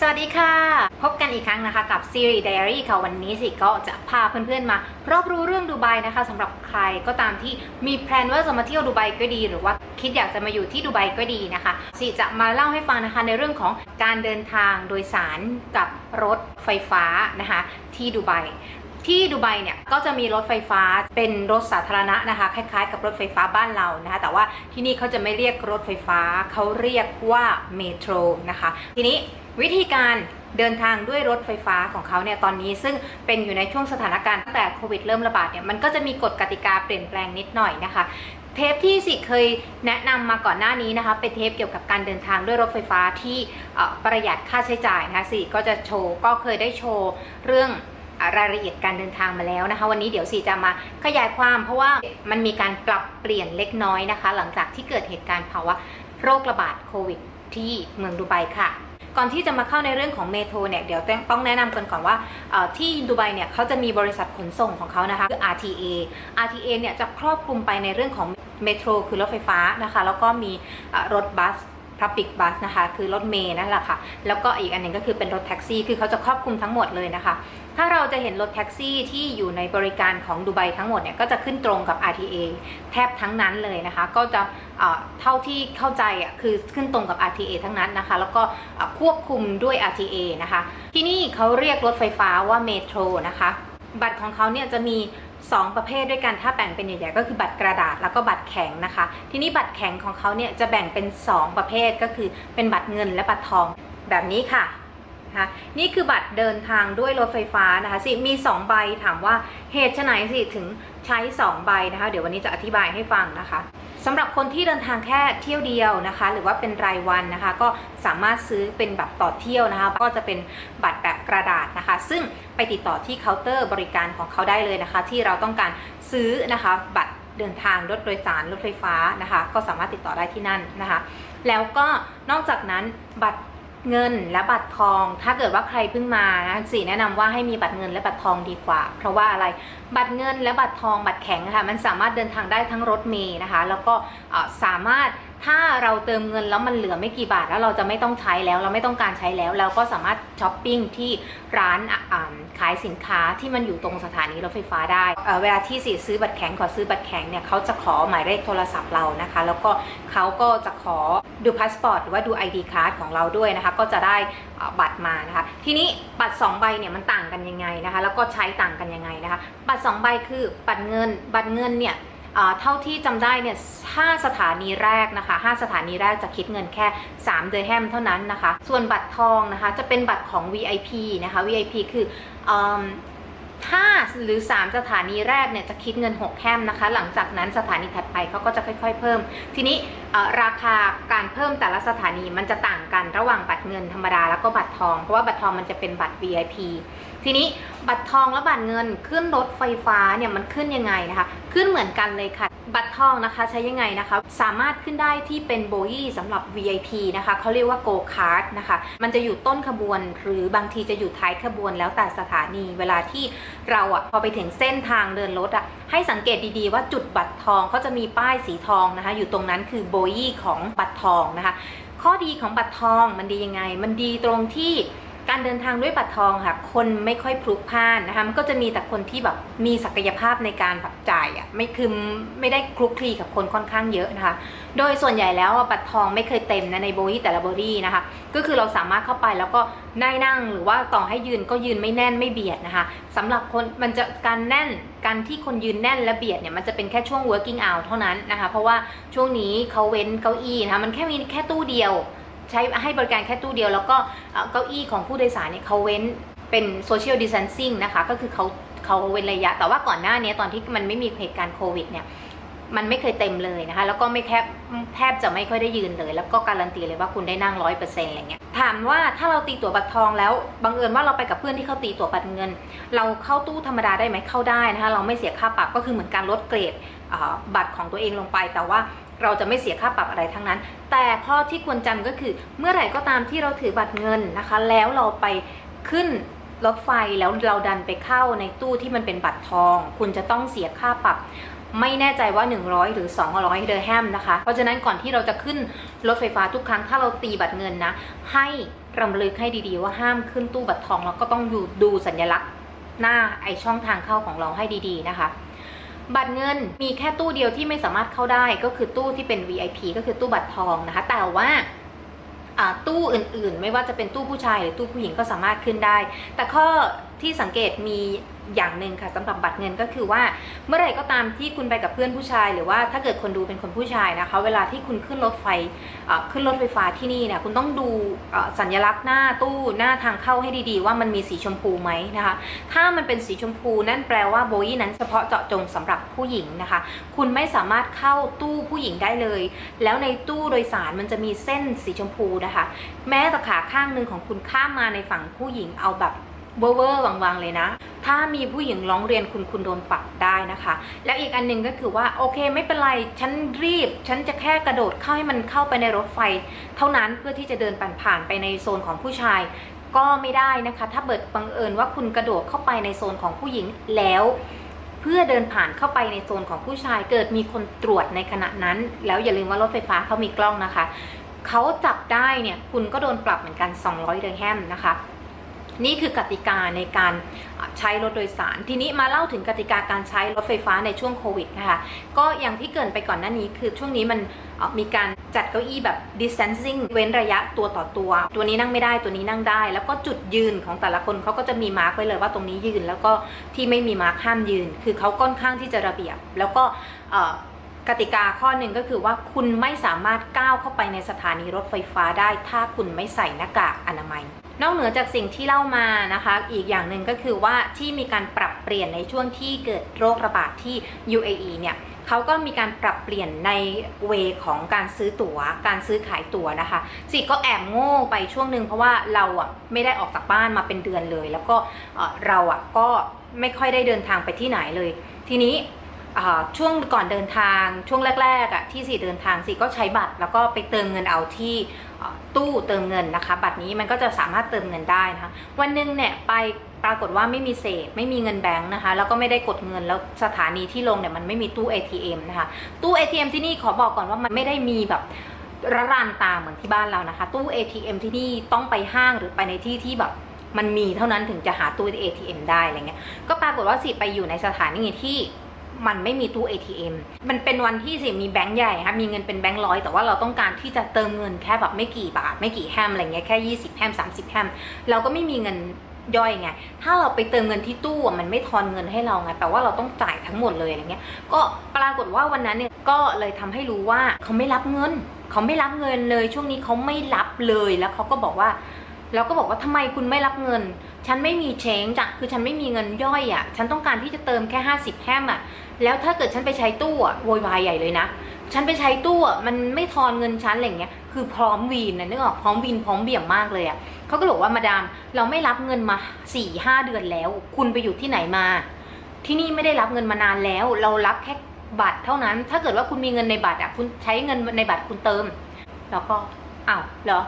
สวัสดีค่ะ พบกันอีกครั้งนะคะกับซีรีส์ Diary ค่ะ วันนี้สิก็จะพาเพื่อนๆมา รอบรู้เรื่องดูไบนะคะสำหรับใครก็ตามที่มีแพลนว่าจะมาเที่ยวดูไบก็ดี หรือว่าคิดอยากจะมาอยู่ที่ดูไบก็ดีนะคะสิจะมาเล่าให้ฟังนะคะในเรื่องของการเดินทางโดยสารกับรถไฟฟ้านะคะที่ดูไบ ที่ดูไบเนี่ยก็จะมีรถไฟฟ้าเป็นรถสาธารณะนะคะ คล้ายๆ กับรถไฟฟ้าบ้านเรานะคะ แต่ว่าที่นี่เขาจะไม่เรียกรถไฟฟ้าเขาเรียกว่าเมโทรนะคะ ทีนี้วิธีการเดินทางด้วยรถไฟฟ้าของเขาเนี่ยตอนนี้ซึ่งเป็นอยู่ในช่วงสถานการณ์ตั้งแต่โควิดเริ่มระบาดเนี่ยมันก็จะมีกฎกติกาเปลี่ยนแปลงนิดหน่อยนะคะเทปที่สิเคยแนะนำมาก่อนหน้านี้นะคะเป็นเทปเกี่ยวกับการเดินทางด้วยรถไฟฟ้าที่ประหยัดค่าใช้จ่ายนะคะสิก็จะโชว์ก็เคยได้โชว์เรื่อง รายละเอียดการเดินทางมาแล้วนะคะ วันนี้เดี๋ยวสีจะมาขยายความเพราะว่ามันมีการปรับเปลี่ยนเล็กน้อยนะคะ หลังจากที่เกิดเหตุการณ์ภาวะโรคระบาดโควิดที่เมืองดูไบค่ะก่อนที่จะมาเข้าในเรื่องของเมโทรเนี่ยเดี๋ยวต้องแนะนำกันก่อนว่าที่ดูไบเนี่ยเขาจะมีบริษัทขนส่งของเขานะคะคือ RTA RTA เนี่ยจะครอบคลุมไปในเรื่องของเมโทรคือรถไฟฟ้านะคะ แล้วก็มีรถบัส Public Bus นะคะ คือรถเมย์นั่นแหละค่ะ แล้วก็อีกอันหนึ่งก็คือเป็นรถแท็กซี่ คือเขาจะครอบคลุมทั้งหมดเลยนะคะ ถ้าเราจะเห็นรถแท็กซี่ที่อยู่ในบริการของดูไบทั้งหมดเนี่ย ก็จะขึ้นตรงกับ RTA แทบทั้งนั้นเลยนะคะ ก็จะเอ่อเท่าที่เข้าใจอะคือขึ้นตรงกับ RTA ทั้งนั้นนะคะ แล้วก็ควบคุมด้วย RTA นะคะ ที่นี่เขาเรียกรถไฟฟ้าว่าเมโทรนะคะ บัตรของเขาเนี่ยจะมี 2 ประเภทด้วยกันถ้าแบ่งเป็นใหญ่ๆก็คือบัตรกระดาษแล้วก็บัตรแข็งนะคะ ทีนี้บัตรแข็งของเขาเนี่ยจะแบ่งเป็น 2 ประเภทก็คือเป็นบัตรเงินและบัตรทองแบบนี้ค่ะ นะคะนี่คือบัตรเดินทางด้วยรถไฟฟ้านะคะสิมี 2 ใบถามว่าเหตุไฉนสิถึงใช้ 2 ใบนะคะ เดี๋ยววันนี้จะอธิบายให้ฟังนะคะสำหรับคนที่เดินทางแค่เที่ยวเดียวนะคะ หรือว่าเป็นรายวันนะคะ ก็สามารถซื้อเป็นแบบต่อเที่ยวนะคะ ก็จะเป็นบัตรแบบกระดาษนะคะ ซึ่งไปติดต่อที่เคาน์เตอร์บริการของเขาได้เลยนะคะ ที่เราต้องการซื้อนะคะบัตรเดินทางรถโดยสารรถไฟฟ้านะคะ ก็สามารถติดต่อได้ที่นั่นนะคะ แล้วก็นอกจากนั้นบัตร เงินและบัตรทอง ถ้าเกิดว่าใครเพิ่งมานะสีแนะนำว่าให้มีบัตรเงินและบัตรทองดีกว่า เพราะว่าอะไร บัตรเงินและบัตรทองบัตรแข็งค่ะมันสามารถเดินทางได้ทั้งรถเมย์นะคะ แล้วก็สามารถถ้าเราเติมเงินแล้วมันเหลือไม่กี่บาทแล้วเราจะไม่ต้องใช้แล้วเราไม่ต้องการใช้แล้วเราก็สามารถช้อปปิ้งที่ร้านขายสินค้าที่มันอยู่ตรงสถานีรถไฟฟ้าได้เเวลาที่สีซื้อบัตรแข็งขอซื้อบัตรแข็งเนี่ยเขาจะขอหมายเลขโทรศัพท์เรานะคะ แล้วก็เขาก็จะขอดูพาสปอร์ตหรือว่าดู ID card ของเราด้วยนะคะ ก็จะได้บัตรมานะคะ ทีนี้บัตร 2 ใบเนี่ยมันต่างกันยังไงนะคะ แล้วก็ใช้ต่างกันยังไงนะคะ บัตรสองใบคือบัตรเงิน บัตรเงินเนี่ยเท่าที่จำได้เนี่ยห้าสถานีแรกนะคะ5สถานีแรกจะคิดเงินแค่ 3 เดอร์แฮมเท่านั้นนะคะ ส่วนบัตรทองนะคะจะเป็นบัตรของ VIP นะคะ VIP คืออ 5 หรือ 3 สถานีแรกเนี่ยจะคิดเงิน 6 แคมนะคะ หลังจากนั้นสถานีถัดไปเขาก็จะค่อย ๆ เพิ่ม ทีนี้ราคาการเพิ่มแต่ละสถานีมันจะต่างกันระหว่างบัตรเงินธรรมดาแล้วก็บัตรทอง เพราะว่าบัตรทองมันจะเป็นบัตร VIP ทีนี้บัตรทองและบัตรเงินขึ้นรถไฟฟ้าเนี่ยมันขึ้นยังไงนะคะ ขึ้นเหมือนกันเลยค่ะ บัตรทองนะคะใช้ยังไงนะคะ สามารถขึ้นได้ที่เป็นโบยีสำหรับ VIP นะคะเขาเรียกว่า Go Card นะคะ มันจะอยู่ต้นขบวน หรือบางทีจะอยู่ท้ายขบวนแล้วแต่สถานี เวลาที่เราอะพอไปถึงเส้นทางเดินรถอะให้สังเกตดีๆว่าจุดบัตรทองเขาจะมีป้ายสีทองนะคะ อยู่ตรงนั้นคือโบยีของบัตรทองนะคะ ข้อดีของบัตรทองมันดียังไง มันดีตรงที่ การเดินทางด้วยบัตรทองค่ะ คนไม่ค่อยพลุกพล่านนะคะ มันก็จะมีแต่คนที่แบบมีศักยภาพในการแบบจ่ายอะ ไม่คือไม่ได้คลุกคลีกับคนค่อนข้างเยอะนะคะ โดยส่วนใหญ่แล้วอะบัตรทองไม่เคยเต็มนะในโบวี่แต่ละโบวี่นะคะ ก็คือเราสามารถเข้าไปแล้วก็ได้นั่งหรือว่าต่อให้ยืนก็ยืนไม่แน่นไม่เบียดนะคะสำหรับคนมันจะการแน่นการที่คนยืนแน่นและเบียดเนี่ยมันจะเป็นแค่ช่วง working out เท่านั้นนะคะ เพราะว่าช่วงนี้เขาเว้นเก้าอี้นะคะ มันแค่มีแค่ตู้เดียว ใช้ให้บริการแค่ตู้เดียว แล้วก็เก้าอี้ของผู้โดยสารเนี่ยเขาเว้นเป็น social distancing นะคะก็คือเขาเขาเว้นระยะ แต่ว่าก่อนหน้านี้ตอนที่มันไม่มีเหตุการณ์โควิดเนี่ยมันไม่เคยเต็มเลยนะคะ แล้วก็ไม่แทบแทบจะไม่ค่อยได้ยืนเลย แล้วก็การันตีเลยว่าคุณได้นั่งร้อยเปอร์เซ็นต์อะไรเงี้ยถามว่าถ้าเราตีตั๋วบัตรทองแล้วบังเอิญว่าเราไปกับเพื่อนที่เขาตีตั๋วบัตรเงิน เราเข้าตู้ธรรมดาได้ไหมเข้าได้นะคะ เราไม่เสียค่าปรับก็คือเหมือนการลดเกรดบัตรของตัวเองลงไป แต่ว่า เราจะไม่เสียค่าปรับอะไรทั้งนั้น แต่ข้อที่ควรจำก็คือ เมื่อไหร่ก็ตามที่เราถือบัตรเงินนะคะ แล้วเราไปขึ้นรถไฟแล้วเราดันไปเข้าในตู้ที่มันเป็นบัตรทอง คุณจะต้องเสียค่าปรับ ไม่แน่ใจว่า 100 หรือ 200เดอร์แฮมนะคะ เพราะฉะนั้นก่อนที่เราจะขึ้นรถไฟฟ้าทุกครั้งถ้าเราตีบัตรเงินนะ ให้รำลึกให้ดีๆว่าห้ามขึ้นตู้บัตรทองแล้วก็ต้องอยู่ดูสัญลักษณ์หน้าไอช่องทางเข้าของเราให้ดีๆนะคะ บัตรเงินมีแค่ตู้เดียวที่ไม่สามารถเข้าได้ก็คือตู้ที่เป็น VIP ก็คือตู้บัตรทองนะคะ แต่ว่าตู้อื่นๆ ไม่ว่าจะเป็นตู้ผู้ชายหรือตู้ผู้หญิงก็สามารถขึ้นได้ แต่ข้อ ที่สังเกตมีอย่างหนึ่งค่ะสำหรับบัตรเงินก็คือว่าเมื่อไหร่ก็ตามที่คุณไปกับเพื่อนผู้ชาย หรือว่าถ้าเกิดคนดูเป็นคนผู้ชายนะคะ เวลาที่คุณขึ้นรถไฟขึ้นรถไฟฟ้าที่นี่เนี่ยคุณต้องดูสัญลักษณ์หน้าตู้หน้าทางเข้าให้ดีๆ ว่ามันมีสีชมพูไหมนะคะ ถ้ามันเป็นสีชมพูนั่นแปลว่าโบยีนั้นเฉพาะเจาะจงสำหรับผู้หญิงนะคะ คุณไม่สามารถเข้าตู้ผู้หญิงได้เลย แล้วในตู้โดยสารมันจะมีเส้นสีชมพูนะคะ แม้แต่ขาข้างหนึ่งของคุณข้ามมาในฝั่งผู้หญิงเอาแบบ เวอร์เวอร์วังๆเลยนะ ถ้ามีผู้หญิงร้องเรียนคุณคุณโดนปรับได้นะคะ แล้วอีกอันหนึ่งก็คือว่าโอเคไม่เป็นไร ฉันรีบ ฉันจะแค่กระโดดเข้าให้มันเข้าไปในรถไฟ เท่านั้นเพื่อที่จะเดินผ่านไปในโซนของผู้ชายก็ไม่ได้นะคะ ถ้าเบิดบังเอิญว่าคุณกระโดดเข้าไปในโซนของผู้หญิงแล้ว เพื่อเดินผ่านเข้าไปในโซนของผู้ชาย เกิดมีคนตรวจในขณะนั้น แล้วอย่าลืมว่ารถไฟฟ้าเขามีกล้องนะคะเขาจับได้เนี่ยคุณก็โดนปรับเหมือนกัน 200เดอร์แฮมนะคะ นี่คือกติกาในการใช้รถโดยสาร ทีนี้มาเล่าถึงกติกาการใช้รถไฟฟ้าในช่วงโควิดนะคะก็อย่างที่เกินไปก่อนหน้านี้ คือช่วงนี้มันมีการจัดเก้าอี้แบบ distancing เว้นระยะตัวต่อตัว ตัวนี้นั่งไม่ได้ตัวนี้นั่งได้ แล้วก็จุดยืนของแต่ละคนเขาก็จะมีมาร์กไว้เลยว่าตรงนี้ยืน แล้วก็ที่ไม่มีมาร์กห้ามยืน คือเขาค่อนข้างที่จะระเบียบ แล้วก็กติกาข้อหนึ่งก็คือว่าคุณไม่สามารถก้าวเข้าไปในสถานีรถไฟฟ้าได้ ถ้าคุณไม่ใส่หน้ากากอนามัย นอกเหนือจากสิ่งที่เล่ามานะคะ อีกอย่างหนึ่งก็คือว่าที่มีการปรับเปลี่ยนในช่วงที่เกิดโรคระบาดที่ UAE เนี่ยเขาก็มีการปรับเปลี่ยนในเวของการซื้อตั๋ว การซื้อขายตั๋วนะคะสิก็แอบโง่ไปช่วงหนึ่งเพราะว่าเราอะไม่ได้ออกจากบ้านมาเป็นเดือนเลย แล้วก็เราอะก็ไม่ค่อยได้เดินทางไปที่ไหนเลย ทีนี้ช่วงก่อนเดินทางช่วงแรกๆอะที่สี่เดินทางสี่ก็ใช้บัตรแล้วก็ไปเติมเงินเอาที่ ตู้เติมเงินนะคะ บัตรนี้มันก็จะสามารถเติมเงินได้นะคะ วันหนึ่งเนี่ยไปปรากฏว่าไม่มีเศษไม่มีเงินแบงค์นะคะ แล้วก็ไม่ได้กดเงินแล้วสถานีที่ลงเนี่ยมันไม่มีตู้ ATM นะคะ ตู้ ATM ที่นี่ขอบอกก่อนว่ามันไม่ได้มีแบบระรานตาเหมือนที่บ้านเรานะคะ ตู้ ATM ที่นี่ต้องไปห้างหรือไปในที่ที่แบบมันมีเท่านั้นถึงจะหาตู้ ATM ได้อะไรเงี้ยก็ปรากฏว่าสิไปอยู่ในสถานีที่ มันไม่มีตู้ ATM มันเป็นวันที่สิมีแบงค์ใหญ่ค่ะมีเงินเป็นแบงค์ร้อยแต่ว่าเราต้องการที่จะเติมเงินแค่แบบไม่กี่บาท ไม่กี่แฮมอะไรเงี้ยแค่ 20 แฮม 30 แฮม เราก็ไม่มีเงินย่อยไง ถ้าเราไปเติมเงินที่ตู้อะมันไม่ทอนเงินให้เราไง แปลว่าเราต้องจ่ายทั้งหมดเลยอะไรเงี้ย ก็ปรากฏว่าวันนั้นเนี่ย ก็เลยทำให้รู้ว่าเขาไม่รับเงิน เขาไม่รับเงินเลย ช่วงนี้เขาไม่รับเลย แล้วเขาก็บอกว่า เราก็บอกว่าทำไมคุณไม่รับเงิน ฉันไม่มีเชงจ้ะคือฉันไม่มีเงินย่อยอะ่ะ ฉันต้องการที่จะเติมแค่ 50 แฮมอะ่ะ แล้วถ้าเกิดฉันไปใช้ตู้อะโวยวายใหญ่เลยนะ ฉันไปใช้ตู้อะมันไม่ทอนเงินฉันอะไรเงี้ย คือพร้อมวีนนะนึกออกพร้อมวีนพร้อมเบี่ยงมากเลยอะ่ะเขาก็บอกว่ามาดาม เราไม่รับเงินมา4ี่ห้าเดือนแล้ว คุณไปอยู่ที่ไหนมา ที่นี่ไม่ได้รับเงินมานานแล้ว เรารับแค่บัตรเท่านั้น ถ้าเกิดว่าคุณมีเงินในบัตรอะ คุณใช้เงินในบัตรคุณเติม แล้วก็อ้าวเหรอ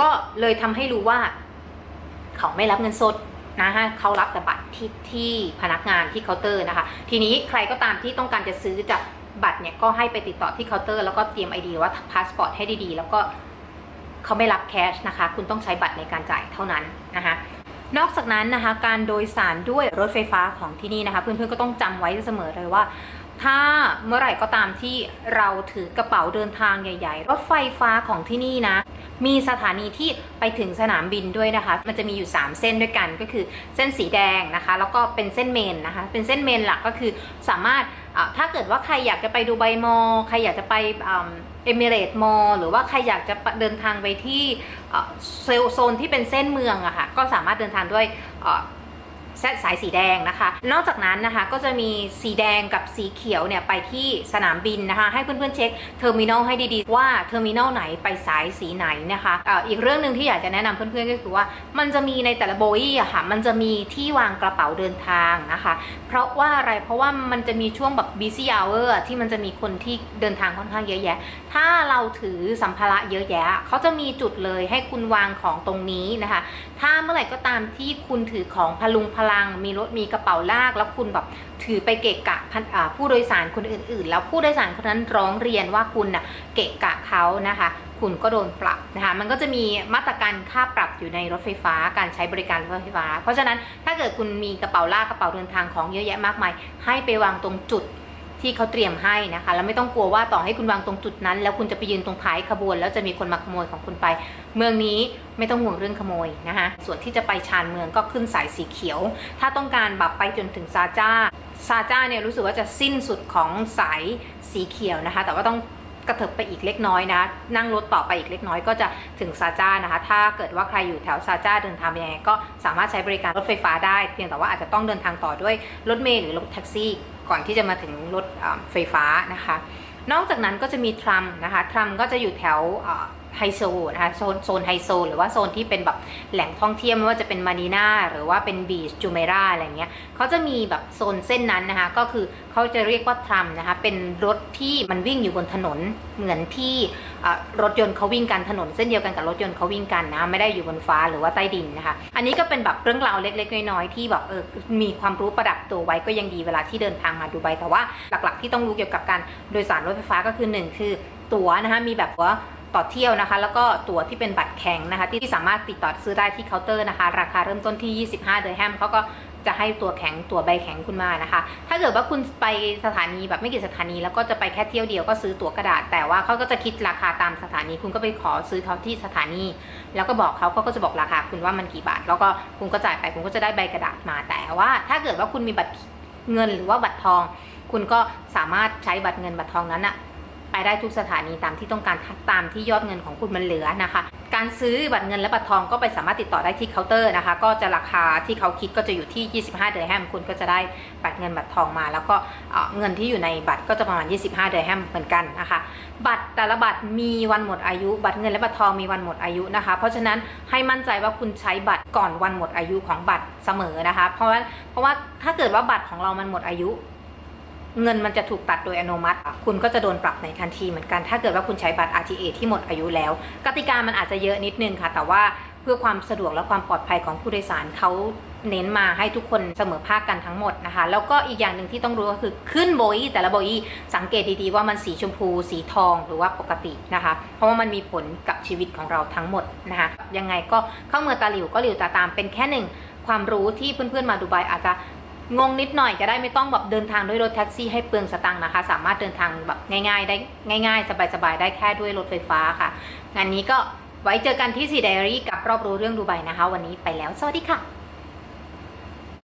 ก็เลยทำให้รู้ว่า เขาไม่รับเงินสดนะฮะเขารับแต่บัตรที่ที่พนักงานที่เคาน์เตอร์นะคะ ทีนี้ใครก็ตามที่ต้องการจะซื้อจากบัตรเนี่ยก็ให้ไปติดต่อที่เคาน์เตอร์แล้วก็เตรียมไอเดียว่าพาสปอร์ตให้ดีๆ แล้วก็เขาไม่รับแคชนะคะ คุณต้องใช้บัตรในการจ่ายเท่านั้นนะคะนอกจากนั้นนะคะการโดยสารด้วยรถไฟฟ้าของที่นี่นะคะเพื่อนๆก็ต้องจำไว้เสมอเลยว่า ถ้าเมื่อไหร่ก็ตามที่เราถือกระเป๋าเดินทางใหญ่ ๆ รถไฟฟ้าของที่นี่นะ มีสถานีที่ไปถึงสนามบินด้วยนะคะ มันจะมีอยู่ 3 เส้นด้วยกันก็คือเส้นสีแดงนะคะ แล้วก็เป็นเส้นเมนนะคะ เป็นเส้นเมนหลักก็คือสามารถอ่าถ้าเกิดว่าใครอยากจะไปดูไบมอลใครอยากจะไปเอมิเรตมอลหรือว่าใครอยากจะเดินทางไปที่เซลโซนที่เป็นเส้นเมืองอะค่ะก็สามารถเดินทางด้วย ส้นสายสีแดงนะคะ นอกจากนั้นนะคะก็จะมีสีแดงกับสีเขียวเนี่ยไปที่สนามบินนะคะ ให้เพื่อนๆเช็คเทอร์มินอลให้ดีๆว่าเทอร์มินอลไหนไปสายสีไหนนะคะอ่ออีกเรื่องหนึ่งที่อยากจะแนะนำเพื่อนๆก็คือว่า มันจะมีในแต่ละโบอี้อะค่ะมันจะมีที่วางกระเป๋าเดินทางนะคะ เพราะว่าอะไรเพราะว่ามันจะมีช่วงแบบ busy hour อะที่มันจะมีคนที่เดินทางค่อนข้างเยอะแยะ ถ้าเราถือสัมภาระเยอะแยะเขาจะมีจุดเลยให้คุณวางของตรงนี้นะคะ ถ้าเมื่อไหร่ก็ตามที่คุณถือของพลุงพลง มีรถมีกระเป๋าลาก แล้วคุณแบบถือไปเกะกะผู้โดยสารคนอื่น ๆ แล้วผู้โดยสารคนนั้นร้องเรียนว่าคุณน่ะเกะกะเขานะคะ คุณก็โดนปรับนะคะ มันก็จะมีมาตรการค่าปรับอยู่ในรถไฟฟ้าการใช้บริการรถไฟฟ้า เพราะฉะนั้นถ้าเกิดคุณมีกระเป๋าลากกระเป๋าเดินทางของเยอะแยะมากมายให้ไปวางตรงจุด ที่เขาเตรียมให้นะคะ แล้วไม่ต้องกลัวว่าต่อให้คุณวางตรงจุดนั้น แล้วคุณจะไปยืนตรงท้ายขบวน แล้วจะมีคนมาขโมยของคุณไป เมืองนี้ไม่ต้องห่วงเรื่องขโมยนะคะ ส่วนที่จะไปชานเมืองก็ขึ้นสายสีเขียว ถ้าต้องการแบบไปจนถึงซาจ้าซาจ้าเนี่ยรู้สึกว่าจะสิ้นสุดของสายสีเขียวนะคะ แต่ว่าต้อง ระเถิบไปอีกเล็กน้อยนะ นั่งรถต่อไปอีกเล็กน้อยก็จะถึงซาจ้านะคะ ถ้าเกิดว่าใครอยู่แถวซาจ้าเดินทางยังไงก็สามารถใช้บริการรถไฟฟ้าได้ เพียงแต่ว่าอาจจะต้องเดินทางต่อด้วยรถเมล์หรือรถแท็กซี่ ก่อนที่จะมาถึงรถไฟฟ้านะคะ นอกจากนั้นก็จะมีทรัมนะคะทรัมก็จะอยู่แถว ไฮโซนะคะโซนโซนไฮโซหรือว่าโซนที่เป็นแบบแหล่งท่องเที่ยวไม่ว่าจะเป็นมานีนาหรือว่าเป็นบีชจูเมราอะไรเงี้ยเขาจะมีแบบโซนเส้นนั้นนะคะ ก็คือเขาจะเรียกว่าทรัมนะคะเป็นรถที่มันวิ่งอยู่บนถนนเหมือนที่รถยนต์เขาวิ่งกันถนนเส้นเดียวกันกับรถยนต์เขาวิ่งกันนะไม่ได้อยู่บนฟ้าหรือว่าใต้ดินนะคะ อันนี้ก็เป็นแบบเรื่องราวเล็กๆน้อยๆที่แบบเออมีความรู้ประดับตัวไว้ก็ยังดีเวลาที่เดินทางมาดูไบแต่ว่าหลักๆที่ต้องรู้เกี่ยวกับการโดยสารรถไฟฟ้าก็คือหนึ่งคือตั๋วนะคะมีแบบว่า ต่อเที่ยวนะคะ แล้วก็ตั๋วที่เป็นบัตรแข็งนะคะ ที่สามารถติดต่อซื้อได้ที่เคาน์เตอร์นะคะ ราคาเริ่มต้นที่ 25 เดอร์แฮมเขาก็จะให้ตัวแข็งตัวใบแข็งคุณมานะคะ ถ้าเกิดว่าคุณไปสถานีแบบไม่กี่สถานี แล้วก็จะไปแค่เที่ยวเดียวก็ซื้อตั๋วกระดาษ แต่ว่าเขาก็จะคิดราคาตามสถานี คุณก็ไปขอซื้อเขาที่สถานี แล้วก็บอกเขาเขาก็จะบอกราคาคุณว่ามันกี่บาท แล้วก็คุณก็จ่ายไปคุณก็จะได้ใบกระดาษมา แต่ว่า ถ้าเกิดว่าคุณมีบัตรเงินหรือว่าบัตรทอง คุณก็สามารถใช้บัตรเงินบัตรทองนั้นอะ ไปได้ทุกสถานีตามที่ต้องการตามที่ยอดเงินของคุณมันเหลือนะคะ การซื้อบัตรเงินและบัตรทองก็ไปสามารถติดต่อได้ที่เคาน์เตอร์นะคะ ก็จะราคาที่เขาคิดก็จะอยู่ที่ 25 เดอร์แฮมคุณก็จะได้บัตรเงินบัตรทองมา แล้วก็เงินที่อยู่ในบัตรก็จะประมาณ 25 เดอร์แฮมเหมือนกันนะคะ บัตรแต่ละบัตรมีวันหมดอายุ บัตรเงินและบัตรทองมีวันหมดอายุนะคะ เพราะฉะนั้นให้มั่นใจว่าคุณใช้บัตรก่อนวันหมดอายุของบัตรเสมอนะคะ เพราะว่าเพราะว่าถ้าเกิดว่าบัตรของเรามันหมดอายุ เงินมันจะถูกตัดโดยอัตโนมัติ คุณก็จะโดนปรับในทันทีเหมือนกัน ถ้าเกิดว่าคุณใช้บัตร RTA ที่หมดอายุแล้ว กติกามันอาจจะเยอะนิดนึงค่ะ แต่ว่าเพื่อความสะดวกและความปลอดภัยของผู้โดยสารเขาเน้นมาให้ทุกคนเสมอภาคกันทั้งหมดนะคะ แล้วก็อีกอย่างหนึ่งที่ต้องรู้ก็คือขึ้นโบยแต่ละโบยสังเกตดีๆว่ามันสีชมพู สีทองหรือว่าปกตินะคะ เพราะว่ามันมีผลกับชีวิตของเราทั้งหมดนะคะ ยังไงก็เข้าเมืองตาหลิวก็หลิวตาตามเป็นแค่หนึ่งความรู้ที่เพื่อนๆมาดูไบอาจจะ งงนิดหน่อยจะได้ไม่ต้องแบบเดินทางด้วยรถแท็กซี่ให้เปลืองสตังค์นะคะ สามารถเดินทางแบบง่ายๆ ได้ง่าย ๆ สบายๆ ได้แค่ด้วยรถไฟฟ้าค่ะงานนี้ก็ไว้เจอกันที่ซีไดอารี่กับรอบรู้เรื่องดูไบนะคะ วันนี้ไปแล้ว สวัสดีค่ะ